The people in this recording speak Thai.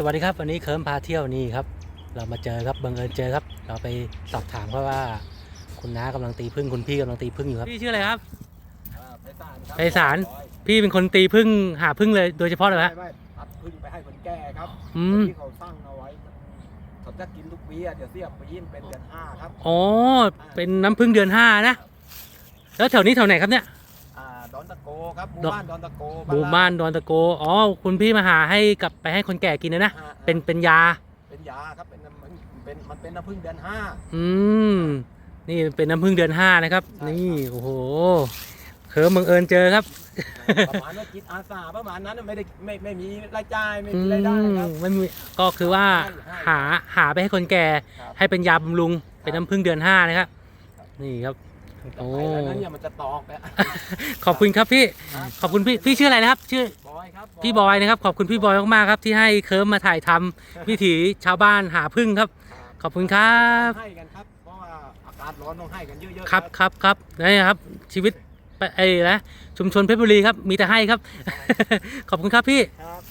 สวัสดีครับวันนี้เคิร์มพาเที่ยวนี่ครับ เรามาเจอครับบังเอิญเจอครับ เราไปสอบถามเขาว่าคุณน้ากำลังตีพึ่งคุณพี่กำลังตีพึ่งอยู่ครับพี่ชื่ออะไรครับไพศาลพี่เป็นคนตีพึ่งหาพึ่งเลยโดยเฉพาะเลยไม่ฮะไม่ตัดพึ่งไปให้คนแก่ครับอืมที่เขาตั้งเอาไว้มันเขาจะกินทุกปีอะเดี๋ยวเสียบปีนเป็นเดือนห้าครับอ๋อเป็นน้ำพึ่งเดือนห้านะแล้วแถวนี้แถวไหนครับเนี่ย อ่าดอนตะโกครับหมู่ดอนบ้านดอนตะโกหมู่บ้านดอนตะโก อ๋อ คุณพี่มาหาให้กลับไปให้คนแก่กินนะนะอ่าเป็น เป็นยา เป็นยาครับ เป็นน้ำมันเป็น มันเป็นน้ำพึ่งเดือนห้า อืม นี่เป็นน้ำพึ่งเดือนห้านะครับใช่ครับนี่ โอ้โหเคิร์มบังเอิญเจอครับ ประมาณว่าจิตอาสาประมาณนั้นไม่ได้ไม่ไม่มีรายจ่ายไม่อืมีรายได้ครับมไม่มีก็คือว่าให้ให้หาหาไปให้คนแก่ครับให้เป็นยาบำรุงเป็นน้ำพึ่งเดือนห้านะครับ นี่ครับ แต่ไปแล้วนั้นเนี่ยมันจะตอกแล้วขอบคุณครับพี่ครับขอบคุณพี่ พี่ชื่ออะไรนะครับ ชื่อ บอยครับพี่บอยนะครับ ขอบคุณพี่บอยมากๆครับ ที่ให้เคิร์มมาถ่ายทำวิถีชาวบ้านหาพึ่งครับ ขอบคุณครับ ให้กันครับ เพราะว่าอากาศร้อนต้องให้กันเยอะๆครับครับครับนี่ครับ ชีวิตไปไอ้นะชุมชนเพชรบุรีครับ มีแต่ให้ครับ ขอบคุณครับพี่ ครับ